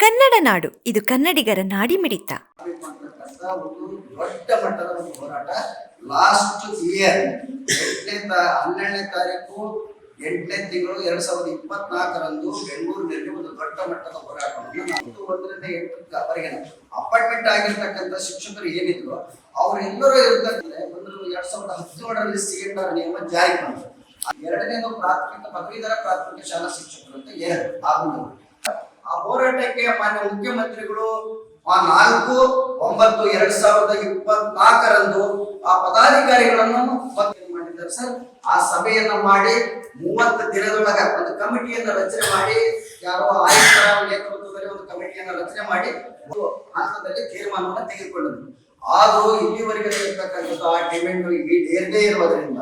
ಕನ್ನಡ ನಾಡು. ಇದು ಕನ್ನಡಿಗರ ನಾಡಿ ಮಿಡಿತ ದೊಡ್ಡ ಮಟ್ಟದ ಹೋರಾಟ. ಲಾಸ್ಟ್ ಇಯರ್ ಎಂಟನೇ ಹನ್ನೆರಡನೇ ತಾರೀಕು, ಎಂಟನೇ ತಿಂಗಳು ಎರಡ್ ಸಾವಿರದ ಇಪ್ಪತ್ನಾಲ್ಕರಂದು ಬೆಂಗಳೂರಿನಲ್ಲಿ ಒಂದು ದೊಡ್ಡ ಮಟ್ಟದ ಹೋರಾಟವನ್ನು ಹತ್ತು ಒಂದರಿಂದ ಅಪಾಯಿಂಟ್ಮೆಂಟ್ ಆಗಿರ್ತಕ್ಕಂಥ ಶಿಕ್ಷಕರು ಏನಿದ್ರು, ಅವರೆಲ್ಲರೂ ಇರ್ತಕ್ಕಂಥ ಒಂದು ಎರಡ್ ಸಾವಿರದ ಹದಿನೇಳರಲ್ಲಿ ಸಿಎಂಆರ್ ನಿಯಮ ಜಾರಿ ಮಾಡಿದ್ರು ಎರಡನೇದು ಪ್ರಾಥಮಿಕ ಪದವೀಧರ ಪ್ರಾಥಮಿಕ ಶಾಲಾ ಶಿಕ್ಷಕರು ಅಂತ ಏನು ಆಗುವುದು ಆ ಹೋರಾಟಕ್ಕೆ ಮಾನ್ಯ ಮುಖ್ಯಮಂತ್ರಿಗಳು ಆ ನಾಲ್ಕು, ಒಂಬತ್ತು, ಎರಡ್ ಸಾವಿರದ ಇಪ್ಪತ್ನಾಲ್ಕರಂದು ಆ ಪದಾಧಿಕಾರಿಗಳನ್ನು ಮಾಡಿದ್ದಾರೆ. ಸರ್, ಆ ಸಭೆಯನ್ನ ಮಾಡಿ ಮೂವತ್ತು ದಿನದೊಳಗ ಒಂದು ಕಮಿಟಿಯನ್ನು ರಚನೆ ಮಾಡಿ, ಯಾರೋ ಆಯುಕ್ತರ ನೇತೃತ್ವದಲ್ಲಿ ಒಂದು ಕಮಿಟಿಯನ್ನು ರಚನೆ ಮಾಡಿ ಹಂತದಲ್ಲಿ ತೀರ್ಮಾನವನ್ನು ತೆಗೆದುಕೊಂಡರು ಆದರೂ ಇಲ್ಲಿವರೆಗೆ ಇರ್ತಕ್ಕಂಥದ್ದು ಆ ಡಿಮೆಂಡ್ ಈಡೇರದೇ ಇರುವುದರಿಂದ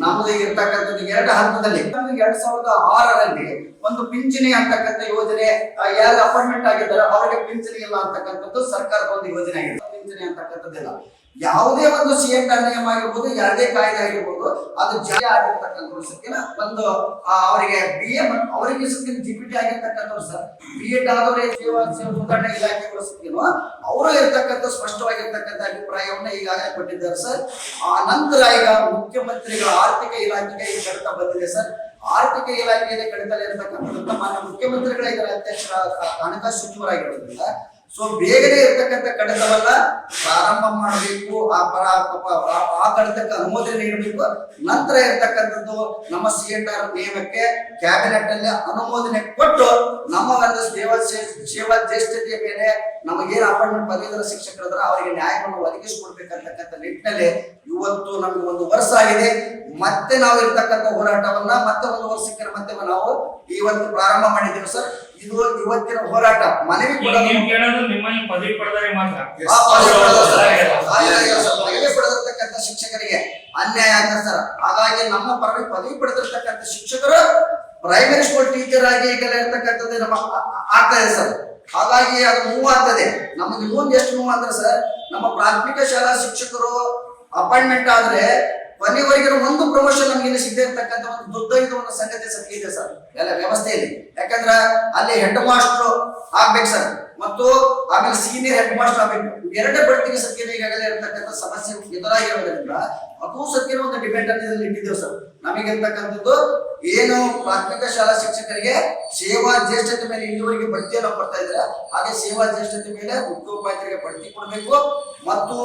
ನಮ್ದು ಇರ್ತಕ್ಕಂಥದ್ದು ಎರಡು ಹಂತದಲ್ಲಿ. ಎರಡ್ ಸಾವಿರದ ಆರರಲ್ಲಿ ಒಂದು ಪಿಂಚಣಿ ಅಂತಕ್ಕಂಥ ಯೋಜನೆ ಯಾರು ಅಪಾಯಿಂಟ್ಮೆಂಟ್ ಆಗಿದ್ದಾರೆ ಅವರಿಗೆ ಪಿಂಚಣಿ ಇಲ್ಲ ಅಂತಕ್ಕಂಥದ್ದು ಸರ್ಕಾರದ ಒಂದು ಯೋಜನೆ ಆಗಿದೆ ಪಿಂಚಣಿ ಅಂತಕ್ಕಂಥದ್ದಿಲ್ಲ. ಯಾವುದೇ ಒಂದು ಸಿಎಂ ನಿಯಮ ಆಗಿರ್ಬೋದು ಯಾವುದೇ ಕಾಯ್ದೆ ಆಗಿರ್ಬೋದು, ಅದು ಜಾರಿ ಆಗಿರ್ತಕ್ಕಂಥ ಸತ್ಯನ ಒಂದು ಅವರಿಗೆ ಬಿ ಎ ಅವರಿಗೆ ಸತ್ಯ ಜಿ ಪಿ ಆಗಿರ್ತಕ್ಕಂಥವ್ರು ಸರ್. ಬಿ ಎಡ್ ಆದವರೇ ಸೇವಾ ಸುಧಾರಣೆ ಇಲಾಖೆಗಳು ಸತ್ಯನು ಅವರು ಇರ್ತಕ್ಕಂಥ ಸ್ಪಷ್ಟವಾಗಿರ್ತಕ್ಕಂಥ ಅಭಿಪ್ರಾಯವನ್ನ ಈಗಾಗಲೇ ಕೊಟ್ಟಿದ್ದಾರೆ, ಸರ್. ಆ ನಂತರ ಈಗ ಮುಖ್ಯಮಂತ್ರಿಗಳ ಆರ್ಥಿಕ ಇಲಾಖೆಗೆ ಈ ಕಡಿತ ಬಂದಿದೆ, ಸರ್. ಆರ್ಥಿಕ ಇಲಾಖೆಯಲ್ಲಿ ಕಡಿತ ಇರತಕ್ಕಂಥ ಮಾನ್ಯ ಮುಖ್ಯಮಂತ್ರಿಗಳ ಇದರ ಅಧ್ಯಕ್ಷರ ಹಣಕಾಸು ಸಚಿವರಾಗಿರೋದ್ರಿಂದ ಸೊ ಬೇಗನೆ ಇರ್ತಕ್ಕಂಥ ಕಡತವಲ್ಲ ಪ್ರಾರಂಭ ಮಾಡಬೇಕು. ಆ ಪರ ಆ- ಕಡತಕ್ಕೆ ಅನುಮೋದನೆ ನೀಡಬೇಕು. ನಂತರ ಇರ್ತಕ್ಕಂಥದ್ದು ನಮ್ಮ ಸಿ ಎನ್ ಆರ್ ನಿಯಮಕ್ಕೆ ಕ್ಯಾಬಿನೆಟ್ ಅಲ್ಲಿ ಅನುಮೋದನೆ ಕೊಟ್ಟು ನಮ್ಮ ಒಂದು ಸೇವಾ ಸೇವಾ ಜ್ಯೇಷ್ಠತೆಯ ಮೇಲೆ ನಮಗೇನು ಅಪಾಯಿಂಟ್ಮೆಂಟ್ ಪದವೀಧರ ಶಿಕ್ಷಕರಿದ್ರ ಅವರಿಗೆ ನ್ಯಾಯವನ್ನು ಒದಗಿಸಿಕೊಡ್ಬೇಕಂತಕ್ಕಂಥ ನಿಟ್ಟಿನಲ್ಲಿ ಇವತ್ತು ನಮ್ಗೆ ಒಂದು ವರ್ಷ ಆಗಿದೆ. ಮತ್ತೆ ನಾವು ಇರ್ತಕ್ಕಂಥ ಹೋರಾಟವನ್ನ ಮತ್ತೆ ಒಂದು ವರ್ಷಕ್ಕೆ ಮತ್ತೆ ನಾವು ಇವತ್ತು ಪ್ರಾರಂಭ ಮಾಡಿದ್ದೇವೆ ಸರ್. ಇದು ಇವತ್ತಿನ ಹೋರಾಟ. ಮನವಿ ಕೂಡ ನೀವು ಕೇಳೋದು ನಿಮ್ಮಲ್ಲಿ ಪದವಿ ಪಡೆದರೆ ಮಾತ್ರ. ಪದವಿ ಪಡೆದಿರ್ತಕ್ಕಂಥ ಶಿಕ್ಷಕರಿಗೆ ಅನ್ಯಾಯ ಆಗ್ತದೆ ಸರ್. ಹಾಗಾಗಿ ನಮ್ಮ ಪದವಿ ಪದವಿ ಪಡೆದಿರ್ತಕ್ಕಂಥ ಶಿಕ್ಷಕರು ಪ್ರೈಮರಿ ಸ್ಕೂಲ್ ಟೀಚರ್ ಆಗಿ ಈಗಲೇ ಇರ್ತಕ್ಕಂಥದ್ದು ನಮ್ಮ ಆಗ್ತದೆ ಆ- ಆಗ್ತಾ ಇದೆ ಸರ್. ಹಾಗಾಗಿ ಅದು ಮೂವ್ ಆಗ್ತದೆ. ನಮಗೆ ಇನ್ನೊಂದು ಎಷ್ಟು ಮೂವ್ ಅಂದ್ರೆ ಸರ್ ನಮ್ಮ ಪ್ರಾಥಮಿಕ ಶಾಲಾ ಶಿಕ್ಷಕರು ಅಪಾಯಿಂಟ್ಮೆಂಟ್ ಆದ್ರೆ ಕೊನೆವರೆಗೆ ಒಂದು ಪ್ರಮೋಷನ್ ನಮ್ಗೆ ಸಿಗದೆ ಇರತಕ್ಕಂತ ಒಂದು ದುರ್ದೈವ ಒಂದು ಸಂಗತಿ ಸತ್ಯ ಇದೆ ಸರ್. ಎಲ್ಲ ವ್ಯವಸ್ಥೆಯಲ್ಲಿ. ಯಾಕಂದ್ರ ಅಲ್ಲಿ ಹೆಡ್ ಮಾಸ್ಟರ್ ಆಗ್ಬೇಕು ಸರ್. ಮತ್ತು ಆಮೇಲೆ ಸೀನಿಯರ್ ಹೆಡ್ ಮಾಸ್ಟರ್ ಆಗಬೇಕು. ಎರಡನೇ ಬಡ್ತಿಗೆ ಸತ್ಯನ ಈಗಾಗಲೇ ಇರತಕ್ಕಂಥ ಸಮಸ್ಯೆ ಎದುರಾಗಿರೋದ್ರಿಂದ ಅದು ಸತ್ಯನ ಒಂದು ಡಿಪೆಂಡ್ ಅಲ್ಲಿ ಇಟ್ಟಿದ್ದೇವೆ ಸರ್. ನಮಗಿರ್ತಕ್ಕಂಥದ್ದು ಏನು ಪ್ರಾಥಮಿಕ ಶಾಲಾ ಶಿಕ್ಷಕರಿಗೆ ಸೇವಾ ಜ್ಯೇಷ್ಠತೆ ಮೇಲೆ ಇಲ್ಲಿವರೆಗೆ ಬಡ್ತಿಯನ್ನು ಕೊಡ್ತಾ ಇದ್ದಾರೆ ಹಾಗೆ ಸೇವಾ ಜ್ಯೇಷ್ಠತೆ ಮೇಲೆ ಮುಖ್ಯೋಪಾಧ್ಯಾಯರಿಗೆ ಬಡ್ತಿ ಕೊಡಬೇಕು. ಮತ್ತು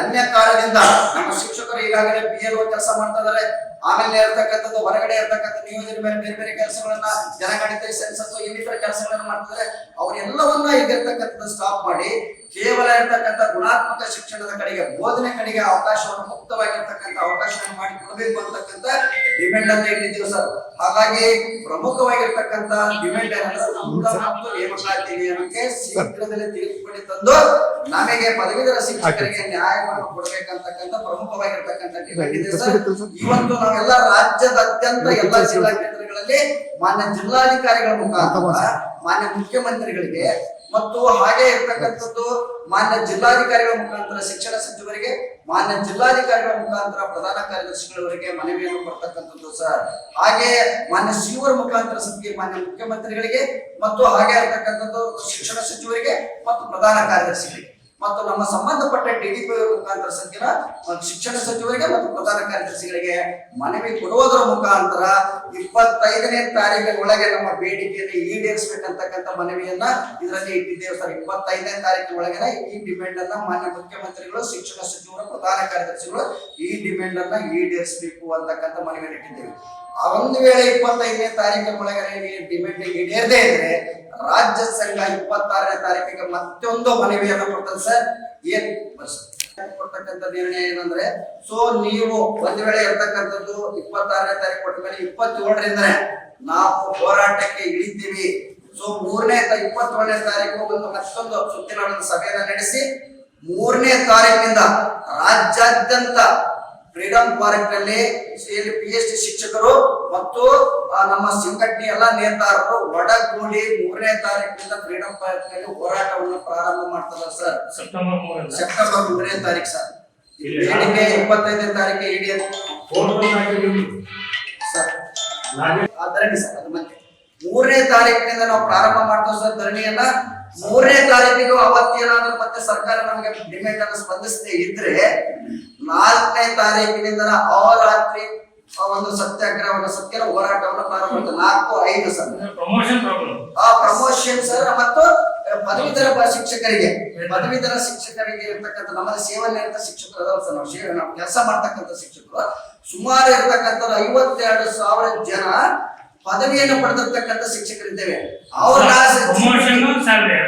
ಅನ್ಯ ಕಾರಣದಿಂದ ನಮ್ಮ ಶಿಕ್ಷಕರು ಈಗಾಗಲೇ ಬಿ ಎಲ್ ಕೆಲಸ ಮಾಡ್ತಾ ಇದ್ದಾರೆ. ಆಮೇಲೆ ಇರ್ತಕ್ಕಂಥದ್ದು, ಹೊರಗಡೆ ಇರ್ತಕ್ಕಂಥ ನಿಯೋಜನೆ ಮೇಲೆ ಬೇರೆ ಬೇರೆ ಕೆಲಸಗಳನ್ನ ಜನಗಣತಿ ಸೆನ್ಸಸ್ ಇನ್ನಿತರ ಕೆಲಸಗಳನ್ನ ಮಾಡ್ತಿದ್ರೆ ಅವರೆಲ್ಲವನ್ನ ಈಗಿರ್ತಕ್ಕಂಥದ್ದು ಸ್ಟಾಪ್ ಮಾಡಿ, ಕೇವಲ ಇರ್ತಕ್ಕಂಥ ಗುಣಾತ್ಮಕ ಶಿಕ್ಷಣದ ಕಡೆಗೆ, ಬೋಧನೆ ಕಡೆಗೆ ಅವಕಾಶವನ್ನು ಮುಕ್ತವಾಗಿರ್ತಕ್ಕಂಥ ಅವಕಾಶವನ್ನು ಮಾಡಿ ಕೊಡಬೇಕು ಅಂತಕ್ಕಂಥ ಡಿಮ್ಯಾಂಡ್ ಅಂತ ಹೇಳಿದ್ದೀವಿ ಸರ್ ಹಾಗಾಗಿ ಪ್ರಮುಖವಾಗಿರ್ತಕ್ಕಂಥ ಡಿಮ್ಯಾಂಡ್ ಏನಂದ್ರೆ ನೇಮಕಾತಿ ನಿಯಮಕ್ಕೆ ಶೀಘ್ರದಲ್ಲಿ ತಿರುಗಿಪಡಿ ತಂದು ನಮಗೆ ಪದವೀಧರ ಶಿಕ್ಷಕರಿಗೆ ನ್ಯಾಯವನ್ನು ಕೊಡಬೇಕಂತಕ್ಕಂಥ ಪ್ರಮುಖವಾಗಿರ್ತಕ್ಕಂಥ ಡಿಮ್ಯಾಂಡ್ ಇದೆ ಸರ್ ಇವತ್ತು ನಾವೆಲ್ಲ ರಾಜ್ಯದಾದ್ಯಂತ ಎಲ್ಲ ಜಿಲ್ಲಾ ಕೇಂದ್ರಗಳಲ್ಲಿ ಮಾನ್ಯ ಜಿಲ್ಲಾಧಿಕಾರಿಗಳ ಮುಖಾಂತರ ಮಾನ್ಯ ಮುಖ್ಯಮಂತ್ರಿಗಳಿಗೆ ಮತ್ತು ಹಾಗೆ ಇರ್ತಕ್ಕಂಥದ್ದು ಮಾನ್ಯ ಜಿಲ್ಲಾಧಿಕಾರಿಗಳ ಮುಖಾಂತರ ಶಿಕ್ಷಣ ಸಚಿವರಿಗೆ ಮಾನ್ಯ ಜಿಲ್ಲಾಧಿಕಾರಿಗಳ ಮುಖಾಂತರ ಪ್ರಧಾನ ಕಾರ್ಯದರ್ಶಿಗಳವರಿಗೆ ಮನವಿಯನ್ನು ಕೊಡ್ತಕ್ಕಂಥದ್ದು ಸರ್. ಹಾಗೆ ಮಾನ್ಯ ಸಿಒರ ಮುಖಾಂತರ ಸಭೆಗೆ ಮಾನ್ಯ ಮುಖ್ಯಮಂತ್ರಿಗಳಿಗೆ ಮತ್ತು ಹಾಗೆ ಇರ್ತಕ್ಕಂಥದ್ದು ಶಿಕ್ಷಣ ಸಚಿವರಿಗೆ ಮತ್ತು ಪ್ರಧಾನ ಕಾರ್ಯದರ್ಶಿಗಳಿಗೆ. ಮತ್ತು ನಮ್ಮ ಸಂಬಂಧಪಟ್ಟ ಡಿಡಿಪಿ ಮುಖಾಂತರ ಒಂದು ಶಿಕ್ಷಣ ಸಚಿವರಿಗೆ ಮತ್ತು ಪ್ರಧಾನ ಕಾರ್ಯದರ್ಶಿಗಳಿಗೆ ಮನವಿ ಕೊಡುವುದರ ಮುಖಾಂತರ ಇಪ್ಪತ್ತೈದನೇ ತಾರೀಕಿನ ಒಳಗೆ ನಮ್ಮ ಬೇಡಿಕೆಯನ್ನು ಈಡೇರಿಸಬೇಕಂತಕ್ಕಂಥ ಮನವಿಯನ್ನ ಇದರಲ್ಲಿ ಇಟ್ಟಿದ್ದೇವೆ. ಸರ್, ಇಪ್ಪತ್ತೈದನೇ ತಾರೀಕಿನ ಒಳಗೆ ಈ ಡಿಮ್ಯಾಂಡ್ ಅನ್ನ ಮಾನ್ಯ ಮುಖ್ಯಮಂತ್ರಿಗಳು, ಶಿಕ್ಷಣ ಸಚಿವರು, ಪ್ರಧಾನ ಕಾರ್ಯದರ್ಶಿಗಳು ಈ ಡಿಮ್ಯಾಂಡ್ ಅನ್ನ ಈಡೇರಿಸಬೇಕು ಅಂತಕ್ಕಂಥ ಮನವಿಯನ್ನು ಇಟ್ಟಿದ್ದೇವೆ. ಆ ಒಂದು ವೇಳೆ ಇಪ್ಪತ್ತೈದನೇ ತಾರೀಕಿನ ಒಳಗಡೆ ಡಿಮ್ಯಾಂಡ್ ಈಡೇರದೇ ಇದ್ರೆ ರಾಜ್ಯ ಸಂಘ ಇಪ್ಪತ್ತಾರನೇ ತಾರೀಕಿಗೆ ಮತ್ತೊಂದು ಮನವಿಯನ್ನು ಕೊಡ್ತದೆ ಸರ್. ಏನ್ ಕೊಡ್ತಕ್ಕಂಥ ನಿರ್ಣಯ ಏನಂದ್ರೆ ಸೊ ನೀವು ಒಂದ್ ವೇಳೆ ಇರ್ತಕ್ಕಂಥದ್ದು ಇಪ್ಪತ್ತಾರನೇ ತಾರೀಕು ಕೊಟ್ಟ ಮೇಲೆ ಇಪ್ಪತ್ತೇಳರಿಂದ ನಾವು ಹೋರಾಟಕ್ಕೆ ಇಳಿತೀವಿ. ಸೊ ಮೂರನೇ ಇಪ್ಪತ್ತೇಳನೇ ತಾರೀಕು ಒಂದು ಮತ್ತೊಂದು ಸುತ್ತಿನ ಸಭೆಯನ್ನು ನಡೆಸಿ, ಮೂರನೇ ತಾರೀಕಿನಿಂದ ರಾಜ್ಯಾದ್ಯಂತ ಫ್ರೀಡಂ ಪಾರ್ಕ್ನಲ್ಲಿ ಪಿ ಎಚ್ ಡಿ ಶಿಕ್ಷಕರು ಮತ್ತು ನಮ್ಮ ಸಂಘಟನೆ ಎಲ್ಲ ನೇತಾರರು ಒಡಗೂಡಿ ಮೂರನೇ ತಾರೀಕಿನಿಂದ ಫ್ರೀಡಂ ಪಾರ್ಕ್ನಲ್ಲಿ ಹೋರಾಟವನ್ನು ಪ್ರಾರಂಭ ಮಾಡ್ತಾರೆ ಸರ್. ಸೆಪ್ಟೆಂಬರ್ ಸೆಪ್ಟೆಂಬರ್ ಮೂರನೇ ತಾರೀಕು ಸರ್. ಬೇಡಿಕೆ ಇಪ್ಪತ್ತೈದನೇ ತಾರೀಕು ಇಡಿ. ಸರ್. ಧರಣಿ ಸರ್ ಮತ್ತೆ. ಮೂರನೇ ತಾರೀಕಿನಿಂದ ನಾವು ಪ್ರಾರಂಭ ಮಾಡ್ತೇವೆ ಸರ್ ಧರಣಿಯನ್ನ. ಮೂರನೇ ತಾರೀಕಿಗೂ ಅವತ್ತೇನಾದ್ರೂ ಮತ್ತೆ ಸರ್ಕಾರ ನಮಗೆ ಡಿಮ್ಯಾಂಡ್ ಅನ್ನು ಸ್ಪಂದಿಸದೆ ಇದ್ರೆ ನಾಲ್ಕನೇ ತಾರೀಕಿನಿಂದ ಅವರಾತ್ರಿ ಆ ಒಂದು ಸತ್ಯಾಗ್ರಹವನ್ನು ಸತ್ಯದ ಹೋರಾಟವನ್ನು ಪ್ರಾರಂಭ ನಾಲ್ಕು ಐದು ಸರ್. ಆ ಪ್ರಮೋಷನ್ ಸರ್ ಮತ್ತು ಪದವೀಧರ ಶಿಕ್ಷಕರಿಗೆ ಪದವೀಧರ ಶಿಕ್ಷಕರಿಗೆ ಇರ್ತಕ್ಕಂಥ ನಮ್ಮಲ್ಲಿ ಸೇವನೆ ನಿರತ ಶಿಕ್ಷಕರು ಅದಾವ ಸರ್. ನಾವು ಸೇವೆ ನಾವು ಕೆಲಸ ಮಾಡ್ತಕ್ಕಂಥ ಶಿಕ್ಷಕರು. ಸುಮಾರು ಇರ್ತಕ್ಕಂಥ ಐವತ್ತೆರಡು ಸಾವಿರ ಜನ ಪದವಿಯನ್ನು ಪಡೆದಿರ್ತಕ್ಕಂಥ ಶಿಕ್ಷಕರಿದ್ದೇವೆ. ಅವ್ರ ಪ್ರಮೋಷನ್ ಸ್ಯಾಲರಿ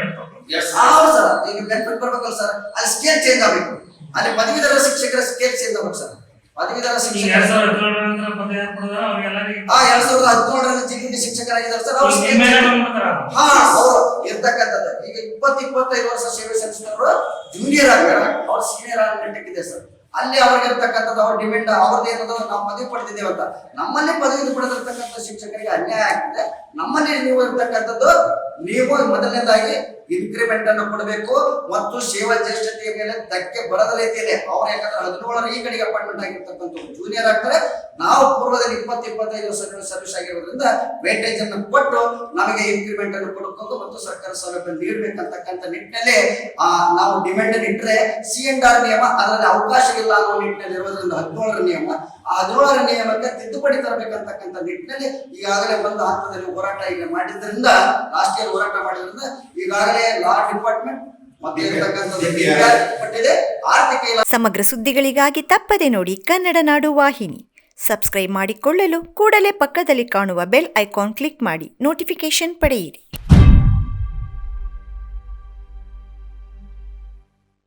ಹೌದು ಸರ್ ಈಗ ಬೆನಿಫಿಟ್ ಬರ್ಬೇಕಲ್ಲ ಸರ್ ಅಲ್ಲಿ ಸ್ಕೇಲ್ ಚೇಂಜ್ ಆಗ್ಬೇಕು. ಅಲ್ಲಿ ಪದವೀಧರ ಶಿಕ್ಷಕರ ಸ್ಕೇಲ್ ಚೇಂಜ್ ಆಗ್ಬೇಕು ಸರ್ ಪದವೀಧರ ಎರಡ್ ಶಿಕ್ಷಕರ ಸಾವಿರದ ಎರಡ್ ಹದಿನೇಳರಲ್ಲಿ ಶಿಕ್ಷಕರಾಗಿದ್ದಾರೆ ಸರ್ ಅವ್ರು ಹಾ ಅವರು ಇರ್ತಕ್ಕಂಥದ್ದು. ಈಗ ಇಪ್ಪತ್ತು ಇಪ್ಪತ್ತೈದು ವರ್ಷ ಸೇವೆ ಸಲ್ಲಿಸಿದವರು ಜೂನಿಯರ್ ಆಗ್ಬೇಡ. ಅವ್ರು ಸೀನಿಯರ್ ಆಗಿ ಸರ್ ಅಲ್ಲಿ ಅವ್ರಿಗಿರ್ತಕ್ಕಂಥದ್ದು ಅವ್ರ ಡಿಮ್ಯಾಂಡ್ ಅವ್ರದ್ದು ಏನದು ನಾವು ಪದವಿ ಪಡೆದಿದ್ದೇವೆ ಅಂತ. ನಮ್ಮಲ್ಲಿ ಪದವಿ ಪಡೆದಿರ್ತಕ್ಕಂಥ ಶಿಕ್ಷಕರಿಗೆ ಅನ್ಯಾಯ ಆಗ್ತದೆ. ನಮ್ಮಲ್ಲಿ ನೀವು ಇರ್ತಕ್ಕಂಥದ್ದು, ನೀವು ಮೊದಲನೇದಾಗಿ ಇನ್ಕ್ರಿಮೆಂಟ್ ಅನ್ನು ಕೊಡಬೇಕು ಮತ್ತು ಸೇವಾ ಜ್ಯೇಷ್ಠತೆಯ ಮೇಲೆ ಧಕ್ಕೆ ಬರದ ರೀತಿಯಲ್ಲಿ ಅವ್ರು ಯಾಕಂದ್ರೆ ಹದಿನೇಳರ ಈ ಕಡೆಗೆ ಅಪಾಯಿಂಟ್ಮೆಂಟ್ ಆಗಿರ್ತಕ್ಕಂಥ ಜೂನಿಯರ್ ಆಗ್ತಾರೆ. ನಾವು ಪೂರ್ವದಲ್ಲಿ ಇಪ್ಪತ್ತು, ಇಪ್ಪತ್ತೈದು ವರ್ಷ ಸರ್ವಿಸ್ ಆಗಿರೋದ್ರಿಂದ ವೇಟೇಜ್ ಅನ್ನು ಕೊಟ್ಟು ನಮಗೆ ಇನ್ಕ್ರಿಮೆಂಟ್ ಅನ್ನು ಕೊಡಬೇಕು ಮತ್ತು ಸರ್ಕಾರ ಸೌಲಭ್ಯ ನೀಡಬೇಕಂತಕ್ಕಂಥ ನಿಟ್ಟಿನಲ್ಲಿ ನಾವು ಡಿಮ್ಯಾಂಡ್ ಇಟ್ಟರೆ ಸಿ ಎನ್ ಆರ್ ನಿಯಮ, ಅದರಲ್ಲಿ ಇಲ್ಲ ಅನ್ನೋ ನಿಟ್ಟಿನಲ್ಲಿ ಇರೋದ್ರಿಂದ ಹದಿನೇಳರ ನಿಯಮ ಹದಿನೇಳರ ನಿಯಮಕ್ಕೆ ತಿದ್ದುಪಡಿ ತರಬೇಕಂತಕ್ಕಂಥ ನಿಟ್ಟಿನಲ್ಲಿ ಈಗಾಗಲೇ ಬಂದ ಹಂತದಲ್ಲಿ ಹೋರಾಟ ಈಗ ಮಾಡಿದ್ರಿಂದ ರಾಷ್ಟ್ರೀಯ ಹೋರಾಟ ಮಾಡಿದ್ರಿಂದ ಈಗಾಗಲೇ ಲಾ ಡಿಪಾರ್ಟ್ಮೆಂಟ್ ಸಮಗ್ರ ಸುದ್ದಿಗಳಿಗಾಗಿ ತಪ್ಪದೆ ನೋಡಿ ಕನ್ನಡ ನಾಡು ವಾಹಿನಿ. ಸಬ್ಸ್ಕ್ರೈಬ್ ಮಾಡಿಕೊಳ್ಳಲು ಕೂಡಲೇ ಪಕ್ಕದಲ್ಲಿ ಕಾಣುವ ಬೆಲ್ ಐಕಾನ್ ಕ್ಲಿಕ್ ಮಾಡಿ ನೋಟಿಫಿಕೇಶನ್ ಪಡೆಯಿರಿ.